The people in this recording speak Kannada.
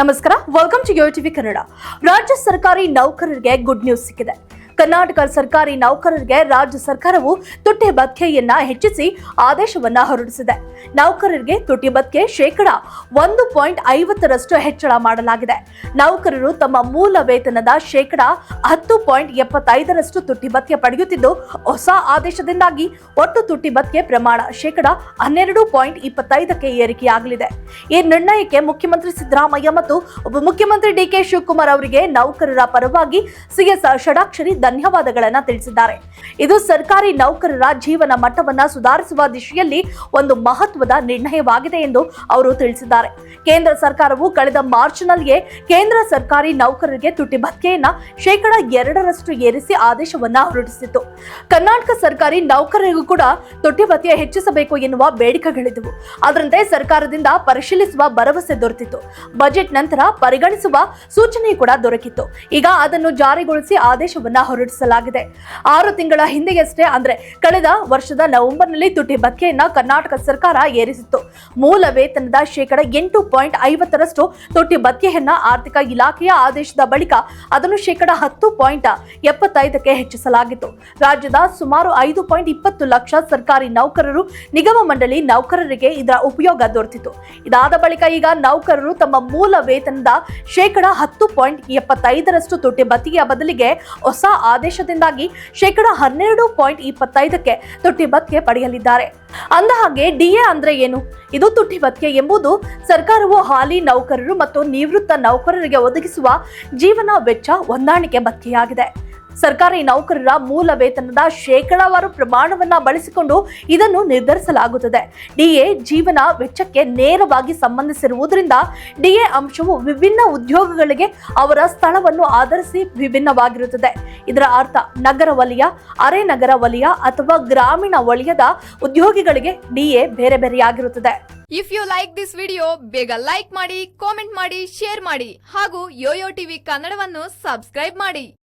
ನಮಸ್ಕಾರ. Welcome to Yo TV Kannada ರಾಜ್ಯ ಸರ್ಕಾರಿ ನೌಕರರಿಗೆ ಗುಡ್ ನ್ಯೂಸ್ ಸಿಕ್ಕಿದೆ. ಕರ್ನಾಟಕ ಸರ್ಕಾರಿ ನೌಕರರಿಗೆ ರಾಜ್ಯ ಸರ್ಕಾರವು ತುಟ್ಟಿ ಭತ್ಯೆಯನ್ನ ಹೆಚ್ಚಿಸಿ ಆದೇಶವನ್ನ ಹೊರಡಿಸಿದೆ. ನೌಕರರಿಗೆ ತುಟ್ಟಿ ಭತ್ಯೆ ಶೇಕಡ ಒಂದು ಪಾಯಿಂಟ್ ಐವತ್ತರಷ್ಟು ಹೆಚ್ಚಳ ಮಾಡಲಾಗಿದೆ. ನೌಕರರು ತಮ್ಮ ಮೂಲ ವೇತನದ ಶೇಕಡ ಹತ್ತು ಪಾಯಿಂಟ್ ಎಪ್ಪತ್ತೈದರಷ್ಟು ತುಟ್ಟಿ ಭತ್ಯೆ ಪಡೆಯುತ್ತಿದ್ದು, ಹೊಸ ಆದೇಶದಿಂದಾಗಿ ಒಟ್ಟು ತುಟ್ಟಿ ಭತ್ಯೆ ಪ್ರಮಾಣ ಶೇಕಡ ಹನ್ನೆರಡು ಪಾಯಿಂಟ್ ಇಪ್ಪತ್ತೈದಕ್ಕೆ ಏರಿಕೆಯಾಗಲಿದೆ. ಈ ನಿರ್ಣಯಕ್ಕೆ ಮುಖ್ಯಮಂತ್ರಿ ಸಿದ್ದರಾಮಯ್ಯ ಮತ್ತು ಉಪಮುಖ್ಯಮಂತ್ರಿ ಡಿಕೆ ಶಿವಕುಮಾರ್ ಅವರಿಗೆ ನೌಕರರ ಪರವಾಗಿ ಸಿಎಸ್ ಷಡಾಕ್ಷರಿ ಧನ್ಯವಾದಗಳನ್ನ ತಿಳಿಸಿದ್ದಾರೆ. ಇದು ಸರ್ಕಾರಿ ನೌಕರರ ಜೀವನ ಮಟ್ಟವನ್ನ ಸುಧಾರಿಸುವ ದಿಶೆಯಲ್ಲಿ ಒಂದು ಮಹತ್ವದ ನಿರ್ಣಯವಾಗಿದೆ ಎಂದು ಅವರು ತಿಳಿಸಿದ್ದಾರೆ. ಕೇಂದ್ರ ಸರ್ಕಾರವು ಕಳೆದ ಮಾರ್ಚ್ನಲ್ಲಿಯೇ ಕೇಂದ್ರ ಸರ್ಕಾರಿ ನೌಕರರಿಗೆ ತುಟ್ಟಿ ಭತ್ಯೆಯನ್ನ ಶೇಕಡ ಎರಡರಷ್ಟು ಏರಿಸಿ ಆದೇಶವನ್ನ ಹೊರಡಿಸಿತ್ತು. ಕರ್ನಾಟಕ ಸರ್ಕಾರಿ ನೌಕರರಿಗೂ ಕೂಡ ತುಟ್ಟಿ ಭತ್ಯೆ ಹೆಚ್ಚಿಸಬೇಕು ಎನ್ನುವ ಬೇಡಿಕೆಗಳಿದ್ದವು. ಅದರಂತೆ ಸರ್ಕಾರದಿಂದ ಪರಿಶೀಲಿಸುವ ಭರವಸೆ ದೊರೆತಿತ್ತು. ಬಜೆಟ್ ನಂತರ ಪರಿಗಣಿಸುವ ಸೂಚನೆ ಕೂಡ ದೊರಕಿತ್ತು. ಈಗ ಅದನ್ನು ಜಾರಿಗೊಳಿಸಿ ಆದೇಶವನ್ನ ಹೊರಡಿಸಲಾಗಿದೆ. ಆರು ತಿಂಗಳ ಹಿಂದೆಯಷ್ಟೇ ಅಂದ್ರೆ ಕಳೆದ ವರ್ಷದ ನವೆಂಬರ್ನಲ್ಲಿ ತುಟಿ ಭತ್ಯೆಯನ್ನ ಕರ್ನಾಟಕ ಸರ್ಕಾರ ಏರಿಸಿತ್ತು. ಮೂಲ ವೇತನದ ಶೇಕಡ ಎಂಟು ಪಾಯಿಂಟ್ ಐವತ್ತರಷ್ಟು ತುಟಿ ಆರ್ಥಿಕ ಇಲಾಖೆಯ ಆದೇಶದ ಬಳಿಕ ಅದನ್ನು ಶೇಕಡ ಹತ್ತು ಪಾಯಿಂಟ್ ಎಪ್ಪತ್ತೈದಕ್ಕೆ ಹೆಚ್ಚಿಸಲಾಗಿತ್ತು. ರಾಜ್ಯದ ಸುಮಾರು ಐದು ಪಾಯಿಂಟ್ ಇಪ್ಪತ್ತು ಲಕ್ಷ ಸರ್ಕಾರಿ ನೌಕರರು ನಿಗಮ ಮಂಡಳಿ ನೌಕರರಿಗೆ ಇದರ ಉಪಯೋಗ ದೊರೆತಿತ್ತು. ಇದಾದ ಬಳಿಕ ಈಗ ನೌಕರರು ತಮ್ಮ ಮೂಲ ವೇತನದ ಶೇಕಡ ಹತ್ತು ಪಾಯಿಂಟ್ ಎಪ್ಪತ್ತೈದರಷ್ಟು ತುಟಿ ಭತ್ಯೆಯ ಬದಲಿಗೆ ಹೊಸ ಆದೇಶದಿಂದಾಗಿ ಶೇಕಡ ಹನ್ನೆರಡು ಪಾಯಿಂಟ್ ಇಪ್ಪತ್ತೈದಕ್ಕೆ ತುಟ್ಟಿ ಭತ್ಯೆ ಪಡೆಯಲಿದ್ದಾರೆ. ಅಂದಹಾಗೆ, ಡಿಎ ಅಂದ್ರೆ ಏನು? ಇದು ತುಟ್ಟಿ ಭತ್ಯೆ ಎಂಬುದು ಸರ್ಕಾರವು ಹಾಲಿ ನೌಕರರು ಮತ್ತು ನಿವೃತ್ತ ನೌಕರರಿಗೆ ಒದಗಿಸುವ ಜೀವನ ವೆಚ್ಚ ಹೊಂದಾಣಿಕೆ ಭತ್ಯೆಯಾಗಿದೆ ಸರ್ಕಾರಿ ನೌಕರರ ಮೂಲ ವೇತನದ ಶೇಕಡಾವಾರು ಪ್ರಮಾಣವನ್ನ ಬಳಸಿಕೊಂಡು ಇದನ್ನು ನಿರ್ಧರಿಸಲಾಗುತ್ತದೆ. ಡಿಎ ಜೀವನ ವೆಚ್ಚಕ್ಕೆ ನೇರವಾಗಿ ಸಂಬಂಧಿಸಿರುವುದರಿಂದ ಡಿಎ ಅಂಶವು ವಿಭಿನ್ನ ಉದ್ಯೋಗಗಳಿಗೆ ಅವರ ಸ್ಥಳವನ್ನು ಆಧರಿಸಿ ವಿಭಿನ್ನವಾಗಿರುತ್ತದೆ. ಇದರ ಅರ್ಥ ನಗರ ವಲಯ, ಅರೆ ನಗರ ವಲಯ ಅಥವಾ ಗ್ರಾಮೀಣ ವಲಯದ ಉದ್ಯೋಗಿಗಳಿಗೆ ಡಿಎ ಬೇರೆ ಬೇರೆಯಾಗಿರುತ್ತದೆ. If you like this video ಬೇಗ ಲೈಕ್ ಮಾಡಿ ಕಾಮೆಂಟ್ ಮಾಡಿ ಶೇರ್ ಮಾಡಿ ಹಾಗೂ ಯೋಯೋ ಟಿವಿ ಕನ್ನಡವನ್ನು ಸಬ್ಸ್ಕ್ರೈಬ್ ಮಾಡಿ.